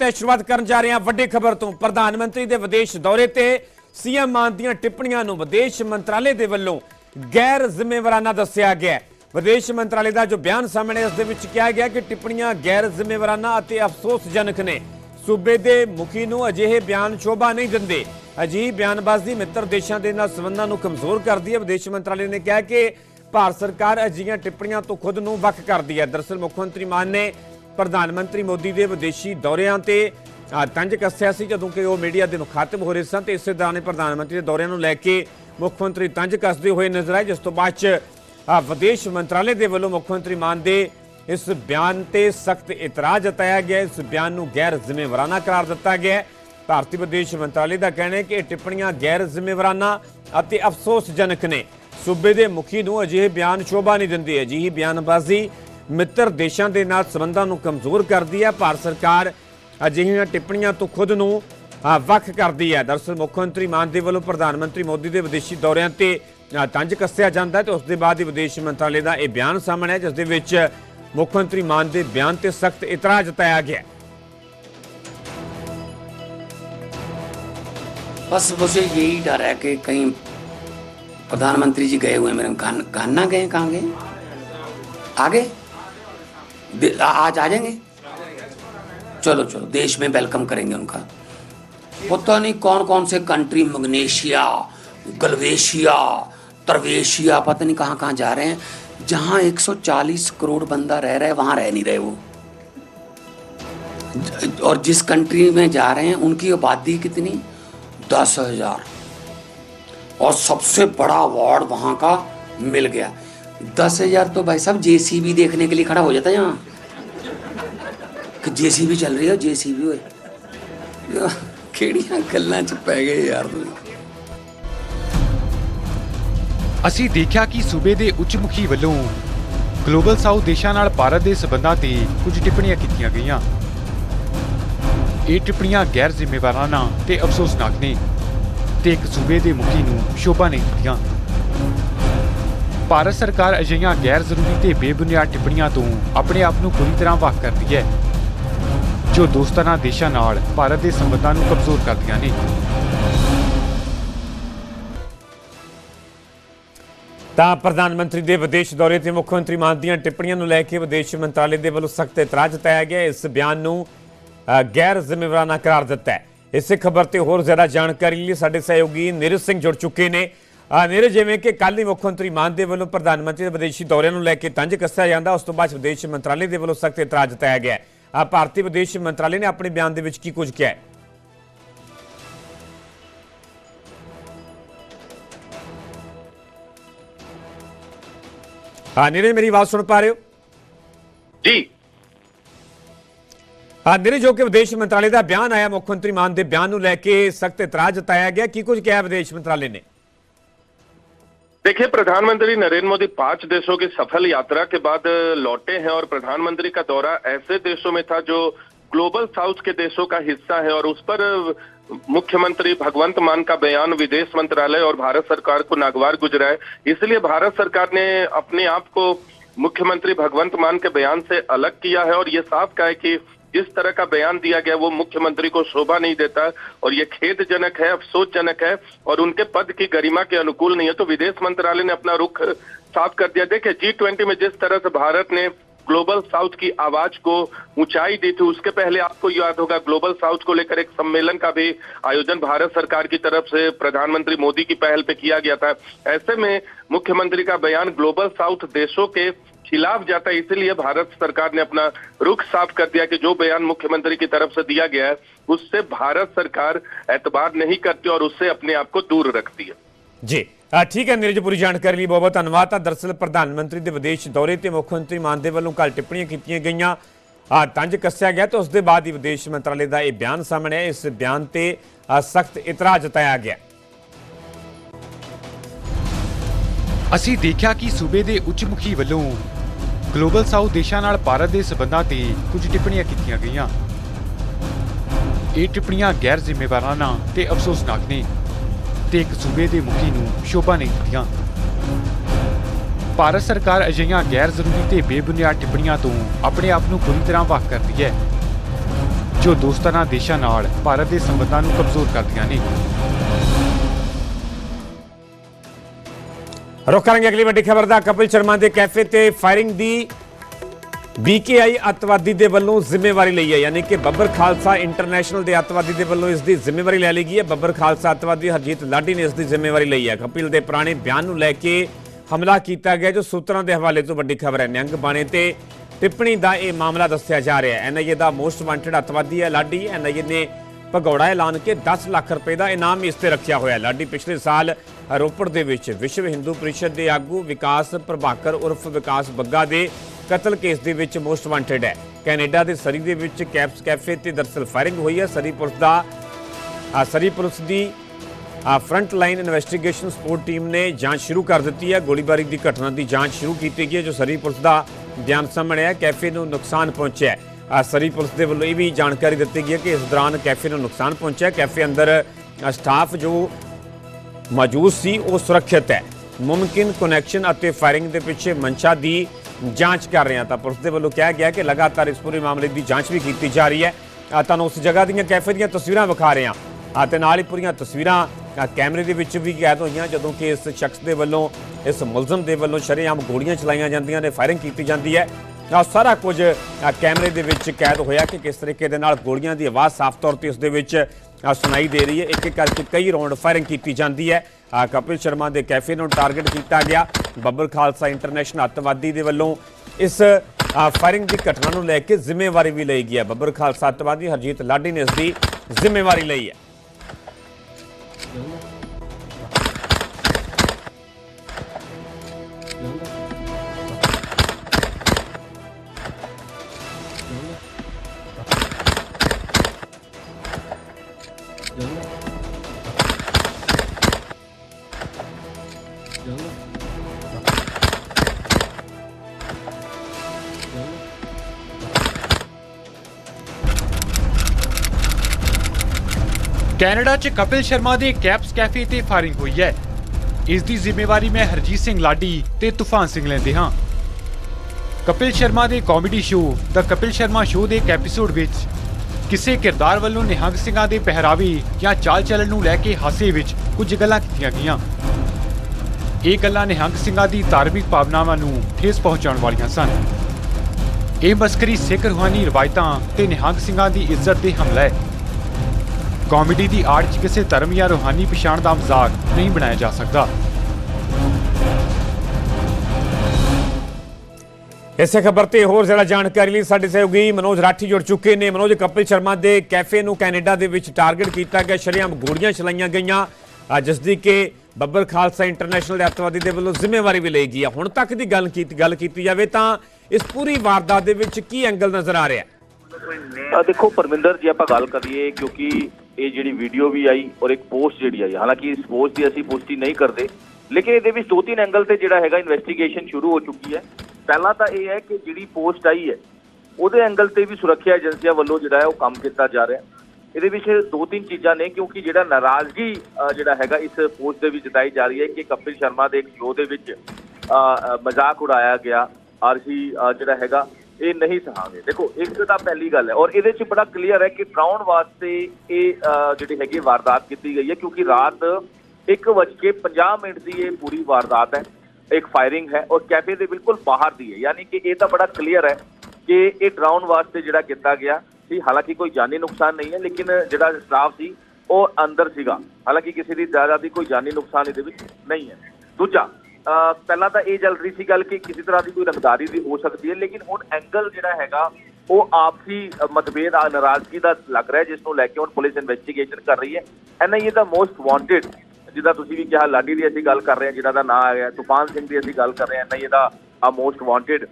ਤੇ ਸ਼ੁਰੂਆਤ ਕਰਨ ਜਾ ਰਹੇ ਹਾਂ ਵੱਡੀ ਖਬਰ ਤੋਂ। ਪ੍ਰਧਾਨ ਮੰਤਰੀ ਦੇ ਵਿਦੇਸ਼ ਦੌਰੇ ਤੇ ਸੀਐਮ ਮਾਨ ਦੀਆਂ ਟਿੱਪਣੀਆਂ ਨੂੰ ਵਿਦੇਸ਼ ਮੰਤਰਾਲੇ ਦੇ ਵੱਲੋਂ ਗੈਰ ਜ਼ਿੰਮੇਵਾਰਾਨਾ ਦੱਸਿਆ ਗਿਆ ਹੈ। ਵਿਦੇਸ਼ ਮੰਤਰਾਲੇ ਦਾ ਜੋ ਬਿਆਨ ਸਾਹਮਣੇ ਇਸ ਦੇ ਵਿੱਚ ਕਿਹਾ ਗਿਆ ਕਿ ਟਿੱਪਣੀਆਂ ਗੈਰ ਜ਼ਿੰਮੇਵਾਰਾਨਾ ਅਤੇ ਅਫਸੋਸਜਨਕ ਨੇ। ਸੂਬੇ ਦੇ ਮੁਖੀ ਨੂੰ ਅਜਿਹੇ ਬਿਆਨ ਸ਼ੋਭਾ ਨਹੀਂ ਦਿੰਦੇ। ਅਜਿਹੀ ਬਿਆਨਬਾਜ਼ੀ ਮਿੱਤਰ ਦੇਸ਼ਾਂ ਦੇ ਨਾਲ ਸੰਬੰਧਾਂ ਨੂੰ ਕਮਜ਼ੋਰ ਕਰਦੀ ਹੈ। ਵਿਦੇਸ਼ ਮੰਤਰਾਲੇ ਨੇ ਕਿਹਾ ਕਿ ਭਾਰਤ ਸਰਕਾਰ ਅਜਿਹੀਆਂ ਟਿੱਪਣੀਆਂ ਤੋਂ ਖੁਦ ਨੂੰ ਵੱਖ ਕਰਦੀ ਹੈ। ਦਰਅਸਲ ਮੁੱਖ ਮੰਤਰੀ ਮਾਨ ਨੇ ਪ੍ਰਧਾਨ ਮੰਤਰੀ ਮੋਦੀ ਦੇ ਵਿਦੇਸ਼ੀ ਦੌਰਿਆਂ ਤੇ ਤੰਜ ਕੱਸਿਆ ਸੀ ਜਦੋਂ ਕਿ ਉਹ ਮੀਡੀਆ ਦੇ ਮੁਖਾਤਬ ਹੋ ਰਹੇ ਸਨ ਤੇ ਇਸੇ ਦੌਰਾਨ ਪ੍ਰਧਾਨ ਮੰਤਰੀ ਦੇ ਦੌਰਿਆਂ ਨੂੰ ਲੈ ਕੇ ਮੁੱਖ ਮੰਤਰੀ ਤੰਜ ਕੱਸਦੇ ਹੋਏ ਨਜ਼ਰ ਆਏ, ਜਿਸ ਤੋਂ ਬਾਅਦ ਚ ਵਿਦੇਸ਼ ਮੰਤਰਾਲੇ ਦੇ ਵੱਲੋਂ ਮੁੱਖ ਮੰਤਰੀ ਮਾਨ ਦੇ ਇਸ ਬਿਆਨ ਤੇ ਸਖਤ ਇਤਰਾਜ਼ ਜਤਾਇਆ ਗਿਆ। ਇਸ ਬਿਆਨ ਨੂੰ ਗੈਰ ਜ਼ਿੰਮੇਵਾਰਾਨਾ ਕਰਾਰ ਦਿੱਤਾ ਗਿਆ ਭਾਰਤੀ ਵਿਦੇਸ਼ ਮੰਤਰਾਲੇ ਦਾ ਕਹਿਣਾ ਹੈ ਕਿ ਇਹ ਟਿੱਪਣੀਆਂ ਗੈਰ ਜ਼ਿੰਮੇਵਾਰਾਨਾ ਅਤੇ ਅਫਸੋਸਜਨਕ ਨੇ। ਸੂਬੇ ਦੇ ਮੁਖੀ ਨੂੰ ਅਜਿਹੇ ਬਿਆਨ ਸ਼ੋਭਾ ਨਹੀਂ ਦਿੰਦੀ। ਅਜਿਹੀ ਬਿਆਨਬਾਜ਼ੀ ਮਿੱਤਰ ਦੇਸ਼ਾਂ ਦੇ ਨਾਲ ਸੰਬੰਧਾਂ ਨੂੰ ਕਮਜ਼ੋਰ ਕਰਦੀ ਹੈ ਭਾਰਤ ਸਰਕਾਰ ਅਜਿਹੀਆਂ ਟਿੱਪਣੀਆਂ ਤੋਂ ਖੁਦ ਨੂੰ ਅ, ਵੱਖ ਕਰਦੀ ਹੈ ਦਰਅਸਲ ਮੁੱਖ ਮੰਤਰੀ ਮਾਨ ਦੇ ਵੱਲੋਂ ਪ੍ਰਧਾਨ ਮੰਤਰੀ ਮੋਦੀ ਦੇ ਵਿਦੇਸ਼ੀ ਦੌਰਿਆਂ ਤੇ ਅ, ਤੰਜ ਕੱਸਿਆ ਜਾਂਦਾ ਹੈ ਤੇ ਉਸ ਦੇ ਬਾਅਦ ਹੀ ਵਿਦੇਸ਼ ਮੰਤਰਾਲੇ ਦਾ ਇਹ ਬਿਆਨ ਸਾਹਮਣੇ ਹੈ ਜਿਸ ਦੇ ਵਿੱਚ ਮੁੱਖ ਮੰਤਰੀ ਮਾਨ ਦੇ ਬਿਆਨ ਤੇ ਸਖਤ ਇਤਰਾਜ਼ ਜਤਾਇਆ ਗਿਆ ਹੈ बस मुझे यही डर है कि कहीं प्रधानमंत्री जी गए हुए हैं मेरे गान गाना गए कहाँ गए आगे दे- आ- आज आ जाएँगे? चलो चलो, देश में वेलकम करेंगे उनका। पता नहीं कौन कौन से कंट्री मग्नेशिया, गलवेशिया, तरवेशिया, पता नहीं कहाँ कहाँ जा रहे हैं। जहाँ 140 करोड़ बंदा रह रहा है, वहाँ रह नहीं रहे वो। और जिस कंट्री में जा रहे हैं, उनकी आबादी कितनी? दस हज़ार। और सबसे बड़ा अवार्ड वहाँ का मिल गया। दस हजार तो भाई साहब जेसीबी देखने के लिए खड़ा हो जाता है यहाँ कि जेसीबी चल रही है जेसीबी होए ਕਿਹੜੀਆਂ ਗੱਲਾਂ ਚ ਪੈ ਗਏ ਯਾਰ ਤੁਸੀਂ ਅਸੀਂ ਦੇਖਿਆ ਕਿ ਸੂਬੇ ਦੇ ਉੱਚ ਮੁਖੀ ਵੱਲੋਂ ਗਲੋਬਲ ਸਾਊਥ ਦੇਸ਼ਾਂ ਨਾਲ ਭਾਰਤ ਦੇ ਸਬੰਧਾਂ ਤੇ ਕੁਝ ਟਿੱਪਣੀਆਂ ਕੀਤੀਆਂ ਗਈਆਂ ਇਹ ਟਿੱਪਣੀਆਂ ਗੈਰ ਜ਼ਿੰਮੇਵਾਰਾਨਾ ਤੇ ਅਫਸੋਸਨਾਕ ਨੇ ਤੇ ਇੱਕ ਸੂਬੇ ਦੇ ਮੁਖੀ ਨੂੰ ਸ਼ੋਭਾ ਨਹੀਂ ਦਿੱਤੀਆਂ ਭਾਰਤ ਸਰਕਾਰ ਅਜਿਹੀਆਂ ਗੈਰ ਜ਼ਰੂਰੀ ਤੇ ਬੇਬੁਨਿਆਦ ਟਿੱਪਣੀਆਂ ਤੋਂ ਆਪਣੇ ਆਪ ਨੂੰ ਪੂਰੀ ਤਰ੍ਹਾਂ ਵੱਖ ਕਰਦੀ ਹੈ ਜੋ ਦੋਸਤਾਨਾ ਦੇਸ਼ਾਂ ਨਾਲ ਭਾਰਤ ਦੇ ਸੰਬੰਧਾਂ ਨੂੰ ਕਮਜ਼ੋਰ ਕਰਦੀਆਂ ਨੇ। ਤਾਂ ਪ੍ਰਧਾਨ ਮੰਤਰੀ ਦੇ ਵਿਦੇਸ਼ ਦੌਰੇ ਤੇ ਮੁੱਖ ਮੰਤਰੀ ਮਾਨ ਦੀਆਂ ਟਿੱਪਣੀਆਂ ਨੂੰ ਲੈ ਕੇ ਵਿਦੇਸ਼ ਮੰਤਰਾਲੇ ਦੇ ਵੱਲੋਂ ਸਖਤ ਇਤਰਾਜ਼ ਜਤਾਇਆ ਗਿਆ। ਇਸ ਬਿਆਨ ਨੂੰ ਅ, ਗੈਰ ਜ਼ਿੰਮੇਵਾਰਾਨਾ ਕਰਾਰ ਦਿੱਤਾ ਹੈ। ਇਸੇ ਖਬਰ ਤੇ ਹੋਰ ਜ਼ਿਆਦਾ ਜਾਣਕਾਰੀ ਲਈ ਸਾਡੇ ਸਹਿਯੋਗੀ ਨਿਰਜ ਸਿੰਘ ਜੁੜ ਚੁੱਕੇ ਨੇ। ਨਿਰਜ ਜਿਵੇਂ ਕਿ ਕੱਲ ਹੀ ਮੁੱਖ ਮੰਤਰੀ ਮਾਨ ਦੇ ਵੱਲੋਂ ਪ੍ਰਧਾਨ ਮੰਤਰੀ ਦੇ ਵਿਦੇਸ਼ੀ ਦੌਰਿਆਂ ਨੂੰ ਲੈ ਕੇ ਤੰਜ ਕੱਸਿਆ ਜਾਂਦਾ ਉਸ ਤੋਂ ਬਾਅਦ ਵਿਦੇਸ਼ ਮੰਤਰਾਲੇ ਦੇ ਵੱਲੋਂ ਸਖਤ ਇਤਰਾਜ਼ ਜਤਾਇਆ ਗਿਆ ਅ, ਭਾਰਤੀ ਵਿਦੇਸ਼ ਮੰਤਰਾਲੇ ਨੇ ਆਪਣੇ ਬਿਆਨ ਦੇ ਵਿੱਚ ਕੀ ਕੁਝ ਕਿਹਾ ਹੈ? ਹਾਂ ਨਿਰਜ ਮੇਰੀ ਆਵਾਜ਼ ਸੁਣ ਪਾ ਰਹੇ ਹੋ? ਜੀ। ਹਾਂ ਨਿਰਜ ਜੋ ਕਿ ਵਿਦੇਸ਼ ਮੰਤਰਾਲੇ ਦਾ ਬਿਆਨ ਆਇਆ ਮੁੱਖ ਮੰਤਰੀ ਮਾਨ ਦੇ ਬਿਆਨ ਨੂੰ ਲੈ ਕੇ ਸਖਤ ਇਤਰਾਜ਼ ਜਤਾਇਆ ਗਿਆ ਕੀ ਕੁਝ ਕਿਹਾ ਵਿਦੇਸ਼ ਮੰਤਰਾਲੇ ਨੇ? देखिए, प्रधानमंत्री नरेंद्र मोदी पाँच देशों की सफल यात्रा के बाद लौटे हैं और प्रधानमंत्री का दौरा ऐसे देशों में था जो ग्लोबल साउथ के देशों का हिस्सा है और उस पर मुख्यमंत्री भगवंत मान का बयान विदेश मंत्रालय और भारत सरकार को नागवार गुजरा है। इसलिए भारत सरकार ने अपने आप को मुख्यमंत्री भगवंत मान के बयान से अलग किया है और ये साफ़ कहा है कि जिस तरह का बयान दिया गया, वो मुख्यमंत्री को शोभा नहीं देता और ये खेदजनक है, अफसोसजनक है और उनके पद की गरिमा के अनुकूल नहीं है। तो विदेश मंत्रालय ने अपना रुख साफ़ कर दिया। देखिए जी ट्वेंटी में जिस तरह से भारत ने ग्लोबल साउथ की आवाज़ को ऊंचाई दी थी, उसके पहले आपको याद होगा ग्लोबल साउथ को लेकर एक सम्मेलन का भी आयोजन भारत सरकार की तरफ़ से प्रधानमंत्री मोदी की पहल पे किया गया था। ऐसे में मुख्यमंत्री का बयान ग्लोबल साउथ देशों के खिलाफ जाता है इसीलिए भारत सरकार ने अपना रुख साफ कर दिया कि जो बयान मुख्यमंत्री की तरफ से दिया गया है उससे भारत सरकार एतबार नहीं करती और उससे अपने आप को दूर रखती है ਜੀ ਅ, ਠੀਕ ਹੈ ਨਿਰਜ ਪੂਰੀ ਜਾਣਕਾਰੀ ਲਈ ਬਹੁਤ ਬਹੁਤ ਧੰਨਵਾਦ ਤਾਂ ਦਰਅਸਲ ਪ੍ਰਧਾਨ ਮੰਤਰੀ ਦੇ ਵਿਦੇਸ਼ ਦੌਰੇ ਤੇ ਮੁੱਖ ਮੰਤਰੀ ਮਾਨ ਦੇ ਵੱਲੋਂ ਕੱਲ ਟਿੱਪਣੀਆਂ ਕੀਤੀਆਂ ਗਈਆਂ ਆ ਤੰਜ ਕੱਸਿਆ ਗਿਆ ਤੇ ਉਸ ਦੇ ਬਾਅਦ ਹੀ ਵਿਦੇਸ਼ ਮੰਤਰਾਲੇ ਦਾ ਇਹ ਬਿਆਨ ਸਾਹਮਣੇ ਆਇਆ ਇਸ ਬਿਆਨ ਤੇ ਸਖਤ ਇਤਰਾਜ਼ ਜਤਾਇਆ ਗਿਆ ਅਸੀਂ ਦੇਖਿਆ ਕਿ ਸੂਬੇ ਦੇ ਉੱਚ ਮੁਖੀ ਵੱਲੋਂ ਗਲੋਬਲ ਸਾਊਥ ਦੇਸ਼ਾਂ ਨਾਲ ਭਾਰਤ ਦੇ ਸਬੰਧਾਂ ਤੇ ਕੁਝ ਟਿੱਪਣੀਆਂ ਕੀਤੀਆਂ ਗਈਆਂ। ਇਹ ਟਿੱਪਣੀਆਂ ਗੈਰ ਜ਼ਿੰਮੇਵਾਰਾਨਾ ਤੇ ਅਫਸੋਸਨਾਕ ਨੇ ਤੇ ਇੱਕ ਸੂਬੇ ਦੇ ਮੁਖੀ ਨੂੰ ਸ਼ੋਭਾ ਨਹੀਂ ਦਿੱਤੀਆਂ। ਭਾਰਤ ਸਰਕਾਰ ਅਜਿਹੀਆਂ ਗੈਰ ਜ਼ਰੂਰੀ ਤੇ ਬੇਬੁਨਿਆਦ ਟਿੱਪਣੀਆਂ ਤੋਂ ਆਪਣੇ ਆਪ ਨੂੰ ਪੂਰੀ ਤਰ੍ਹਾਂ ਵੱਖ ਕਰਦੀ ਹੈ, ਜੋ ਦੋਸਤਾਨਾ ਦੇਸ਼ਾਂ ਨਾਲ ਭਾਰਤ ਦੇ ਸੰਬੰਧਾਂ ਨੂੰ ਕਮਜ਼ੋਰ ਕਰਦੀਆਂ ਨੇ। ਰੁਕ ਕਰਾਂਗੇ ਅਗਲੀ ਵੱਡੀ ਖਬਰ ਦਾ। ਕਪਿਲ ਸ਼ਰਮਾ ਦੇ ਕੈਫੇ ਤੇ ਫਾਇਰਿੰਗ ਦੀ ਬੀਕੇਆਈ ਅੱਤਵਾਦੀ ਦੇ ਵੱਲੋਂ ਜ਼ਿੰਮੇਵਾਰੀ ਲਈ ਹੈ। ਯਾਨੀ ਕਿ ਬੱਬਰ ਖਾਲਸਾ ਇੰਟਰਨੈਸ਼ਨਲ ਦੇ ਅੱਤਵਾਦੀ ਦੇ ਵੱਲੋਂ ਇਸ ਦੀ ਜ਼ਿੰਮੇਵਾਰੀ ਲੈ ਲਈ ਗਈ ਹੈ। ਬੱਬਰ ਖਾਲਸਾ ਅੱਤਵਾਦੀ ਹਰਜੀਤ ਲਾਡੀ ਨੇ ਇਸ ਦੀ ਜ਼ਿੰਮੇਵਾਰੀ ਲਈ ਹੈ। ਕਪਿਲ ਦੇ ਪੁਰਾਣੇ ਬਿਆਨ ਨੂੰ ਲੈ ਕੇ ਹਮਲਾ ਕੀਤਾ ਗਿਆ, ਜੋ ਸੂਤਰਾਂ ਦੇ ਹਵਾਲੇ ਤੋਂ ਵੱਡੀ ਖਬਰ ਹੈ। ਨਿਹੰਗ ਬਾਣੇ ਤੇ ਟਿੱਪਣੀ ਦਾ ਇਹ ਮਾਮਲਾ ਦੱਸਿਆ ਜਾ ਰਿਹਾ ਹੈ। ਐਨਆਈਏ ਦਾ ਮੋਸਟ ਵਾਂਟਡ ਅੱਤਵਾਦੀ ਹੈ ਲਾਡੀ। ਐਨਆਈਏ ਨੇ ਭਗੌੜਾ ਐਲਾਨ ਕੇ 10 ਲੱਖ ਰੁਪਏ ਦਾ ਇਨਾਮ ਇਸ ਤੇ ਰੱਖਿਆ ਹੋਇਆ ਲਾਡੀ, ਪਿਛਲੇ ਸਾਲ ਰੋਪੜ ਦੇ ਵਿੱਚ ਵਿਸ਼ਵ ਹਿੰਦੂ ਪਰਿਸ਼ਦ ਦੇ ਆਗੂ ਵਿਕਾਸ ਪ੍ਰਭਾਕਰ ਉਰਫ ਵਿਕਾਸ ਬੱਗਾ ਦੇ ਕਤਲ ਕੇਸ ਦੇ ਵਿੱਚ ਮੋਸਟ ਵਾਂਟਡ ਹੈ। ਕੈਨੇਡਾ ਦੇ ਸਰੀ ਦੇ ਵਿੱਚ ਕੈਪਸ ਕੈਫੇ ਤੇ ਦਰਸਲ ਫਾਇਰਿੰਗ ਹੋਈ ਹੈ। ਸਰੀ ਪੁਲਿਸ ਦਾ ਸਰੀ ਪੁਲਿਸ ਦੀ front line investigation support team ਨੇ ਜਾਂਚ ਸ਼ੁਰੂ ਕਰ ਦਿੱਤੀ ਹੈ। ਗੋਲੀਬਾਰੀ ਦੀ ਘਟਨਾ ਦੀ ਜਾਂਚ ਸ਼ੁਰੂ ਕੀਤੀ ਗਈ ਹੈ, ਜੋ ਸਰੀ ਪੁਲਿਸ ਦਾ ਬਿਆਨ ਸਾਹਮਣੇ ਆਇਆ। ਕੈਫੇ ਨੂੰ ਨੁਕਸਾਨ ਪਹੁੰਚਿਆ ਹੈ। ਸਰੀ ਪੁਲਿਸ ਦੇ ਵੱਲੋਂ ਇਹ ਵੀ ਜਾਣਕਾਰੀ ਦਿੱਤੀ ਗਈ ਹੈ ਕਿ ਇਸ ਦੌਰਾਨ ਕੈਫੇ ਨੂੰ ਨੁਕਸਾਨ ਪਹੁੰਚਿਆ ਕੈਫੇ ਅੰਦਰ ਸਟਾਫ ਜੋ ਮੌਜੂਦ ਸੀ ਉਹ ਸੁਰੱਖਿਅਤ ਹੈ। ਮੁਮਕਿਨ ਕਨੈਕਸ਼ਨ ਅਤੇ ਫਾਇਰਿੰਗ ਦੇ ਪਿੱਛੇ ਮਨਸ਼ਾ ਦੀ ਜਾਂਚ ਕਰ ਰਹੇ ਹਾਂ ਤਾਂ ਪੁਲਿਸ ਦੇ ਵੱਲੋਂ ਕਿਹਾ ਗਿਆ ਕਿ ਲਗਾਤਾਰ ਇਸ ਪੂਰੇ ਮਾਮਲੇ ਦੀ ਜਾਂਚ ਵੀ ਕੀਤੀ ਜਾ ਰਹੀ ਹੈ। ਤੁਹਾਨੂੰ ਉਸ ਜਗ੍ਹਾ ਦੀਆਂ ਕੈਫੇ ਦੀਆਂ ਤਸਵੀਰਾਂ ਵਿਖਾ ਰਹੇ ਹਾਂ। ਤੇ ਨਾਲ ਹੀ ਪੂਰੀਆਂ ਤਸਵੀਰਾਂ ਕੈਮਰੇ ਦੇ ਵਿੱਚ ਵੀ ਕੈਦ ਹੋਈਆਂ, ਜਦੋਂ ਕਿ ਇਸ ਸ਼ਖਸ ਦੇ ਵੱਲੋਂ, ਇਸ ਮੁਲਜ਼ਮ ਦੇ ਵੱਲੋਂ ਸ਼ਰੇਆਮ ਗੋਲੀਆਂ ਚਲਾਈਆਂ ਜਾਂਦੀਆਂ ਨੇ ਫਾਇਰਿੰਗ ਕੀਤੀ ਜਾਂਦੀ ਹੈ। ਸਾਰਾ ਕੁਝ ਕੈਮਰੇ ਦੇ ਵਿੱਚ ਕੈਦ ਹੋਇਆ ਕਿ ਕਿਸ ਤਰੀਕੇ ਦੇ ਨਾਲ ਗੋਲੀਆਂ ਦੀ ਆਵਾਜ਼ ਸਾਫ਼ ਤੌਰ ਤੇ ਉਸ ਦੇ ਵਿੱਚ ਸੁਣਾਈ ਦੇ ਰਹੀ ਹੈ। ਇੱਕ ਇੱਕ ਕਰਕੇ ਕਈ ਰੌਂਡ ਫਾਇਰਿੰਗ ਕੀਤੀ ਜਾਂਦੀ ਹੈ। ਕਪਿਲ ਸ਼ਰਮਾ ਦੇ ਕੈਫੇ ਨੂੰ ਟਾਰਗੇਟ ਕੀਤਾ ਗਿਆ। ਬੱਬਰ ਖਾਲਸਾ ਇੰਟਰਨੈਸ਼ਨਲ ਅੱਤਵਾਦੀ ਦੇ ਵੱਲੋਂ ਇਸ ਫਾਇਰਿੰਗ ਦੀ ਘਟਨਾ ਨੂੰ ਲੈ ਕੇ ਜ਼ਿੰਮੇਵਾਰੀ ਵੀ ਲਈ ਗਈ ਹੈ। ਬੱਬਰ ਖਾਲਸਾ ਅੱਤਵਾਦੀ ਹਰਜੀਤ ਲਾਡੀ ਨੇ ਇਸ ਦੀ ਜ਼ਿੰਮੇਵਾਰੀ ਲਈ ਹੈ। ਕੈਨੇਡਾ 'ਚ ਕਪਿਲ ਸ਼ਰਮਾ ਦੇ ਕੈਪਸ ਕੈਫੇ ਤੇ ਫਾਇਰਿੰਗ ਹੋਈ ਹੈ। ਇਸ ਦੀ ਜ਼ਿੰਮੇਵਾਰੀ ਮੈਂ ਹਰਜੀਤ ਸਿੰਘ ਲਾਡੀ ਤੇ ਤੂਫਾਨ ਸਿੰਘ ਲੈਂਦੇ ਹਾਂ। ਕਪਿਲ ਸ਼ਰਮਾ ਦੇ ਕਾਮੇਡੀ ਸ਼ੋਅ ਦਾ ਕਪਿਲ ਸ਼ਰਮਾ ਸ਼ੋਅ ਦੇ ਇੱਕ ਐਪੀਸੋਡ ਵਿੱਚ ਕਿਸੇ ਕਿਰਦਾਰ ਵੱਲੋਂ ਨਿਹੰਗ ਸਿੰਘਾਂ ਦੇ ਪਹਿਰਾਵੇ ਜਾਂ ਚਾਲ ਚੱਲਣ ਨੂੰ ਲੈ ਕੇ ਹਾਸੇ ਵਿੱਚ ਕੁਝ ਗੱਲਾਂ ਕੀਤੀਆਂ ਗਈਆਂ। ਇਹ ਗੱਲਾਂ ਨਿਹੰਗ ਸਿੰਘਾਂ ਦੀ ਧਾਰਮਿਕ ਭਾਵਨਾਵਾਂ ਨੂੰ ਠੇਸ ਪਹੁੰਚਾਉਣ ਵਾਲੀਆਂ ਸਨ। ਇਹ ਮਸਕਰੀ ਸਿੱਖ ਰੂਹਾਨੀ ਰਵਾਇਤਾਂ ਤੇ ਨਿਹੰਗ ਸਿੰਘਾਂ ਦੀ ਇੱਜ਼ਤ ਤੇ ਹਮਲਾ ਹੈ। ਕਾਮੇਡੀ ਦੀ ਆਰਟ 'ਚ ਕਿਸੇ ਧਰਮ ਜਾਂ ਰੂਹਾਨੀ ਪਛਾਣ ਦਾ ਮਜ਼ਾਕ ਨਹੀਂ ਬਣਾਇਆ ਜਾ ਸਕਦਾ। ਇਸੇ ਖਬਰ ਤੇ ਹੋਰ ਜ਼ਿਆਦਾ ਜਾਣਕਾਰੀ ਲਈ ਸਾਡੇ ਸਹਿਯੋਗੀ ਮਨੋਜ ਰਾਠੀ ਜੁੜ ਚੁੱਕੇ ਨੇ। ਮਨੋਜ, ਕਪਿਲ ਸ਼ਰਮਾ ਦੇ ਕੈਫੇ ਨੂੰ ਕੈਨੇਡਾ ਦੇ ਵਿੱਚ ਟਾਰਗੇਟ ਕੀਤਾ ਗਿਆ। ਸ਼ਰੇਆਮ ਗੋਲੀਆਂ ਚਲਾਈਆਂ ਗਈਆਂ। ਜਿਸ ਦੀ ਕਿ ਬੱਬਰ ਖਾਲਸਾ ਇੰਟਰਨੈਸ਼ਨਲ ਦੇ ਅੱਤਵਾਦੀ ਦੇ ਵੱਲੋਂ ਜ਼ਿੰਮੇਵਾਰੀ ਵੀ ਲਈ ਗਈ ਹੈ ਹੁਣ ਤੱਕ ਦੀ ਗੱਲ ਕੀਤੀ ਗੱਲ ਕੀਤੀ ਜਾਵੇ ਤਾਂ ਇਸ ਪੂਰੀ ਵਾਰਦਾਤ ਦੇ ਵਿੱਚ ਕੀ ਐਂਗਲ ਨਜ਼ਰ ਆ ਰਿਹਾ? ਹੈ ਦੇਖੋ ਪਰਮਿੰਦਰ ਜੀ, ਆਪਾਂ ਗੱਲ ਕਰੀਏ ਕਿਉਂਕਿ ਇਹ ਜਿਹੜੀ ਵੀਡੀਓ ਵੀ ਆਈ ਔਰ ਇੱਕ ਪੋਸਟ ਜਿਹੜੀ ਆਈ ਹਾਲਾਂਕਿ ਇਸ ਪੋਸਟ ਦੀ ਅਸੀਂ ਪੁਸ਼ਟੀ ਨਹੀਂ ਕਰਦੇ। ਲੇਕਿਨ ਇਹਦੇ ਵਿੱਚ ਦੋ ਤਿੰਨ ਐਂਗਲ ਤੇ ਜਿਹੜਾ ਹੈਗਾ ਇਨਵੈਸਟੀਗੇਸ਼ਨ ਸ਼ੁਰੂ ਹੋ ਚੁੱਕੀ ਹੈ। ਪਹਿਲਾਂ ਤਾਂ ਇਹ ਹੈ ਕਿ ਜਿਹੜੀ ਪੋਸਟ ਆਈ ਹੈ, ਉਹਦੇ ਐਂਗਲ ਤੇ ਵੀ ਸੁਰੱਖਿਆ ਏਜੰਸੀਆਂ ਵੱਲੋਂ ਜਿਹੜਾ ਹੈ ਉਹ ਕੰਮ ਕੀਤਾ ਜਾ ਰਿਹਾ। ਇਹਦੇ ਵਿੱਚ ਦੋ ਤਿੰਨ ਚੀਜ਼ਾਂ ਨੇ, ਕਿਉਂਕਿ ਜਿਹੜਾ ਨਾਰਾਜ਼ਗੀ ਜਿਹੜਾ ਹੈਗਾ ਇਸ ਪੋਸਟ ਦੇ ਵਿੱਚ ਜਤਾਈ ਜਾ ਰਹੀ ਹੈ ਕਿ ਕਪਿਲ ਸ਼ਰਮਾ ਦੇ ਇੱਕ ਸ਼ੋਅ ਦੇ ਵਿੱਚ ਮਜ਼ਾਕ ਉਡਾਇਆ ਗਿਆ। ਔਰ ਹੀ ਜਿਹੜਾ ਹੈਗਾ, ਇਹ ਨਹੀਂ ਸਹਾਂਗੇ ਦੇਖੋ, ਇੱਕ ਤਾਂ ਪਹਿਲੀ ਗੱਲ ਹੈ, ਔਰ ਇਹਦੇ 'ਚ ਬੜਾ ਕਲੀਅਰ ਹੈ ਕਿ ਡਰਾਉਣ ਵਾਸਤੇ ਇਹ ਜਿਹੜੀ ਹੈਗੀ ਵਾਰਦਾਤ ਕੀਤੀ ਗਈ ਹੈ, ਕਿਉਂਕਿ ਰਾਤ 1:50 ਮਿੰਟ ਦੀ ਇਹ ਪੂਰੀ ਵਾਰਦਾਤ ਹੈ। ਇੱਕ ਫਾਇਰਿੰਗ ਹੈ ਔਰ ਕੈਫੇ ਦੇ ਬਿਲਕੁਲ ਬਾਹਰ ਦੀ ਹੈ। ਯਾਨੀ ਕਿ ਇਹ ਤਾਂ ਬੜਾ ਕਲੀਅਰ ਹੈ ਕਿ ਇਹ ਡਰਾਉਣ ਵਾਸਤੇ ਜਿਹੜਾ ਕੀਤਾ ਗਿਆ ਸੀ, ਹਾਲਾਂਕਿ ਕੋਈ ਜਾਨੀ ਨੁਕਸਾਨ ਨਹੀਂ ਹੈ, ਲੇਕਿਨ ਜਿਹੜਾ ਸਟਾਫ ਸੀ, ਉਹ ਅੰਦਰ ਸੀਗਾ। ਹਾਲਾਂਕਿ ਕਿਸੇ ਦੀ ਜ਼ਿਆਦਾ ਦੀ ਕੋਈ ਜਾਨੀ ਨੁਕਸਾਨ ਇਹਦੇ ਵਿੱਚ ਨਹੀਂ ਹੈ। ਦੂਜਾ ਪਹਿਲਾਂ ਤਾਂ ਇਹ ਚੱਲ ਰਹੀ ਸੀ ਗੱਲ ਕਿ ਕਿਸੇ ਤਰ੍ਹਾਂ ਦੀ ਕੋਈ ਰੰਗਦਾਰੀ ਵੀ ਹੋ ਸਕਦੀ ਹੈ, ਲੇਕਿਨ ਹੁਣ ਐਂਗਲ ਜਿਹੜਾ ਹੈਗਾ, ਉਹ ਆਪਸੀ ਮਤਭੇਦ ਆ ਨਾਰਾਜ਼ਗੀ ਦਾ ਲੱਗ ਰਿਹਾ ਜਿਸ ਨੂੰ ਲੈ ਕੇ ਹੁਣ ਪੁਲਿਸ ਇਨਵੈਸਟੀਗੇਸ਼ਨ ਕਰ ਰਹੀ ਹੈ। ਐਨਆਈਏ ਦਾ ਮੋਸਟ ਵਾਂਟਡ ਜਿੱਦਾਂ ਤੁਸੀਂ ਵੀ ਕਿਹਾ, ਲਾਡੀ ਦੀ ਅਸੀਂ ਗੱਲ ਕਰ ਰਹੇ ਹਾਂ, ਜਿਹਨਾਂ ਦਾ ਨਾਮ ਹੈ ਤੂਫਾਨ ਸਿੰਘ ਦੀ ਅਸੀਂ ਗੱਲ ਕਰ ਰਹੇ ਹਾਂ ਐਨਆਈਏ ਦਾ ਆ ਮੋਸਟ ਵਾਂਟਡ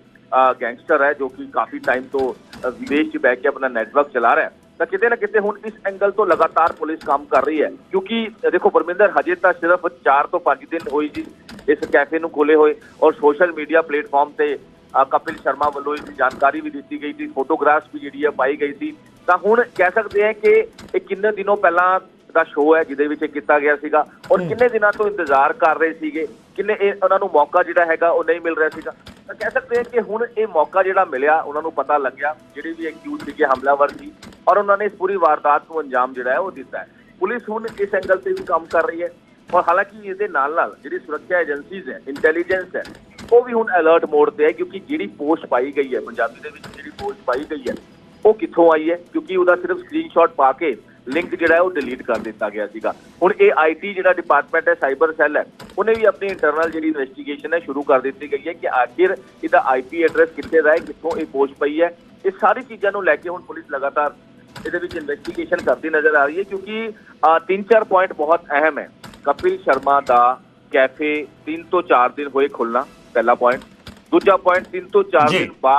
ਗੈਂਗਸਟਰ ਹੈ, ਜੋ ਕਿ ਕਾਫੀ ਟਾਈਮ ਤੋਂ ਵਿਦੇਸ਼ 'ਚ ਬੈ ਕੇ ਆਪਣਾ ਨੈਟਵਰਕ ਚਲਾ ਰਿਹਾ ਹੈ। ਤਾਂ ਕਿਤੇ ਨਾ ਕਿਤੇ ਹੁਣ ਇਸ ਐਂਗਲ ਤੋਂ ਲਗਾਤਾਰ ਪੁਲਿਸ ਕੰਮ ਕਰ ਰਹੀ ਹੈ, ਕਿਉਂਕਿ ਦੇਖੋ ਪਰਮਿੰਦਰ ਹਜੇ ਤਾਂ ਸਿਰਫ 4 ਤੋਂ 5 ਦਿਨ ਹੋਈ ਜੀ ਇਸ ਕੈਫੇ ਨੂੰ ਖੋਲੇ ਹੋਏ ਔਰ ਸੋਸ਼ਲ ਮੀਡੀਆ ਪਲੇਟਫਾਰਮ ਤੇ ਕਪਿਲ ਸ਼ਰਮਾ ਵੱਲੋਂ ਇਸ ਜਾਣਕਾਰੀ ਵੀ ਦਿੱਤੀ ਗਈ ਸੀ ਫੋਟੋਗ੍ਰਾਫਸ ਵੀ ਜਿਹੜੀ ਹੈ ਪਾਈ ਗਈ ਸੀ। ਤਾਂ ਹੁਣ ਕਹਿ ਸਕਦੇ ਹਾਂ ਕਿ ਇਹ ਕਿੰਨੇ ਦਿਨੋਂ ਪਹਿਲਾਂ ਦਾ ਸ਼ੋਅ ਹੈ ਜਿਹਦੇ ਵਿੱਚ ਇਹ ਕੀਤਾ ਗਿਆ ਸੀਗਾ। ਔਰ ਕਿੰਨੇ ਦਿਨਾਂ ਤੋਂ ਇੰਤਜ਼ਾਰ ਕਰ ਰਹੇ ਸੀਗੇ? ਕਿੰਨੇ ਇਹ ਉਹਨਾਂ ਨੂੰ ਮੌਕਾ ਜਿਹੜਾ ਹੈਗਾ ਉਹ ਨਹੀਂ ਮਿਲ ਰਿਹਾ ਸੀਗਾ। ਤਾਂ ਕਹਿ ਸਕਦੇ ਹਾਂ ਕਿ ਹੁਣ ਇਹ ਮੌਕਾ ਜਿਹੜਾ ਮਿਲਿਆ ਉਹਨਾਂ ਨੂੰ ਪਤਾ ਲੱਗਿਆ ਜਿਹੜੇ ਵੀ ਐਕਿਊਜ਼ ਸੀਗੇ ਹਮਲਾਵਰ ਸੀ ਔਰ ਉਹਨਾਂ ਨੇ ਇਸ ਪੂਰੀ ਵਾਰਦਾਤ ਨੂੰ ਅੰਜਾਮ ਜਿਹੜਾ ਹੈ ਉਹ ਦਿੱਤਾ ਹੈ। ਪੁਲਿਸ ਹੁਣ ਇਸ ਐਂਗਲ ਤੇ ਵੀ ਕੰਮ ਕਰ ਰਹੀ ਹੈ। ਔਰ ਹਾਲਾਂਕਿ ਇਹਦੇ ਨਾਲ ਨਾਲ ਜਿਹੜੀ ਸੁਰੱਖਿਆ ਏਜੰਸੀਜ਼ ਹੈ ਇੰਟੈਲੀਜੈਂਸ ਹੈ ਉਹ ਵੀ ਹੁਣ ਅਲਰਟ ਮੋਡ ਤੇ ਹੈ ਕਿਉਂਕਿ ਜਿਹੜੀ ਪੋਸਟ ਪਾਈ ਗਈ ਹੈ ਪੰਜਾਬੀ ਦੇ ਵਿੱਚ ਜਿਹੜੀ ਪੋਸਟ ਪਾਈ ਗਈ ਹੈ ਉਹ ਕਿੱਥੋਂ ਆਈ ਹੈ? ਕਿਉਂਕਿ ਉਹਦਾ ਸਿਰਫ ਸਕਰੀਨਸ਼ਾਟ ਪਾ ਕੇ ਲਿੰਕ ਜਿਹੜਾ ਹੈ ਉਹ ਡਿਲੀਟ ਕਰ ਦਿੱਤਾ ਗਿਆ ਸੀਗਾ। ਹੁਣ ਇਹ ਆਈਟੀ ਜਿਹੜਾ ਡਿਪਾਰਟਮੈਂਟ ਹੈ ਸਾਈਬਰ ਸੈੱਲ ਹੈ ਉਹਨੇ ਵੀ ਆਪਣੀ ਇੰਟਰਨਲ ਜਿਹੜੀ ਇਨਵੈਸਟੀਗੇਸ਼ਨ ਹੈ ਸ਼ੁਰੂ ਕਰ ਦਿੱਤੀ ਗਈ ਹੈ ਕਿ ਆਖਿਰ ਇਹਦਾ ਆਈਪੀ ਐਡਰੈਸ ਕਿੱਥੇ ਦਾ ਹੈ ਕਿੱਥੋਂ ਇਹ ਪੋਸਟ ਪਈ ਹੈ। ਇਹ ਸਾਰੀ ਚੀਜ਼ਾਂ ਨੂੰ ਲੈ ਕੇ ਹੁਣ ਪੁਲਿਸ ਲਗਾਤਾਰ ਇਹਦੇ ਵਿੱਚ ਇਨਵੈਸਟੀਗੇਸ਼ਨ ਕਰਦੀ ਨਜ਼ਰ ਆ ਰਹੀ ਹੈ ਕਿਉਂਕਿ ਅਹ, ਤਿੰਨ ਚਾਰ ਪੁਆਇੰਟ ਬਹੁਤ ਅਹਿਮ ਹੈ। ਕਪਿਲ ਸ਼ਰਮਾ ਦਾ ਕੈਫੇ 3 ਤੋਂ 4 ਦਿਨ ਹੋਏ ਖੁੱਲਣਾ ਪਹਿਲਾ ਪੁਆਇੰਟ ਦੂਜਾ ਪੁਆਇੰਟ 3 ਤੋਂ 4 ਜੀ। ਦਿਨ ਬਾਅਦ